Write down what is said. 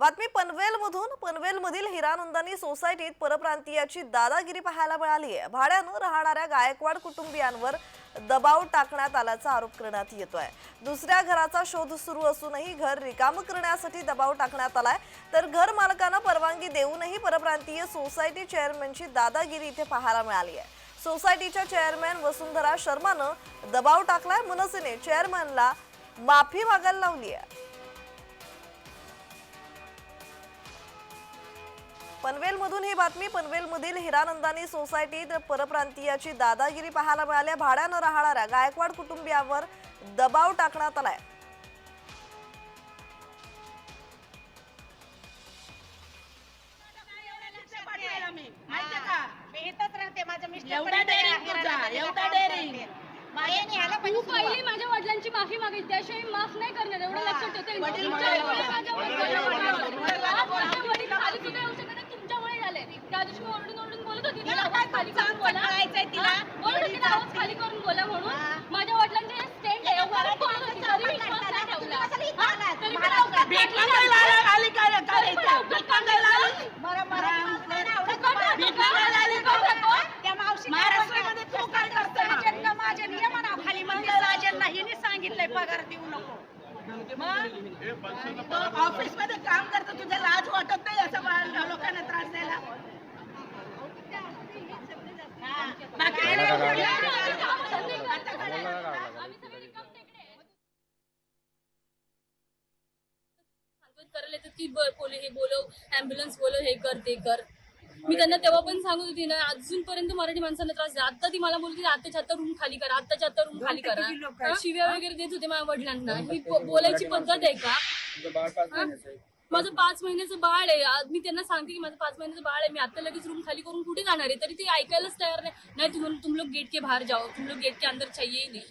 बातमी पनवेलमधून पनवेलमधील हिरानंदानी सोसायटीत परप्रांतीयाची दादागिरी पाहायला मिळाली आहे भाड्यानं राहणाऱ्या गायकवाड कुटुंबियांवर दबाव टाकण्यात आल्याचा आरोप करण्यात येतोय. दुसऱ्या घराचा शोध सुरू असूनही घर रिकाम करण्यासाठी दबाव टाकण्यात आलाय. तर घर मालकांना परवानगी देऊनही परप्रांतीय सोसायटी चेअरमॅनची दादागिरी इथे पाहायला मिळाली आहे सोसायटीच्या चेअरमॅन वसुंधरा शर्मानं दबाव टाकलाय मनसेने चेअरमॅनला माफी मागायला लावली आहे पनवेलमधून ही बातमी पनवेलमधील हिरानंदानी सोसायटीत परप्रांतीयाची दादागिरी पाहायला मिळाल्या भाड्यानं राहणाऱ्या गायकवाड कुटुंबियावर दबाव टाकण्यात आलाय. माझ्या वडिलांची मागायची त्याशिवाय माफ नाही करणार. एवढं लक्षात ठेवते. मी ओरडून ओरडून बोलत होती ना तिला आवाज काय खाली करून बोला कळायचंय तिला? बोलत होती ना आवाज खाली करून बोला म्हणून. माझ्या वडिलांचे स्टेंड आहे एवढं बोलत होती तरी विश्वास नाही ठेवला कशाला इथं हा, आलात? तरी मी महाराष्ट्रात लवकर भीक भेटली मागायला नाही. आली- आली काय काय इथं? भीक मागायला आली? बरं, मराठी माणसाला आवडत नाही. भीक मागायला आली का? त्या मावशीने महाराष्ट्रामध्ये तू काय करते? राजांना माझ्या नियमनावर खाली म्हणजे हिने सांगितलंय पगार देऊ नको मग तो ऑफिसमध्ये काम करतो तुझ्या लाज वाटत नाही असं बा- लोकांना करायला तर ती ब- पोली हे बोलव ऍम्ब्युलन्स बोलव हे कर ते कर. मी त्यांना तेव्हा पण सांगत होती ना अजूनपर्यंत मराठी माणसांना त्रास द्या आता ती मला बोलते आताच्या आता रूम खाली करा आताच्या आता रूम खाली करा. शिव्या वगैरे देत होते माझ्या वडिलांना. ही बोलायची पद्धत आहे का? माझं पाच महिन्याचं बाळ आहे. मी त्यांना सांगते की माझं पाच महिन्याचं बाळ आहे. मी आता लगेच रूम खाली करून कुठे जाणार आहे? तरी ते ऐकायलाच तयार नाही. नाही तुम तुम लोग गेट के बाहेर जाओ तुम लोग गेट के अंदर चाहिए ही नाही.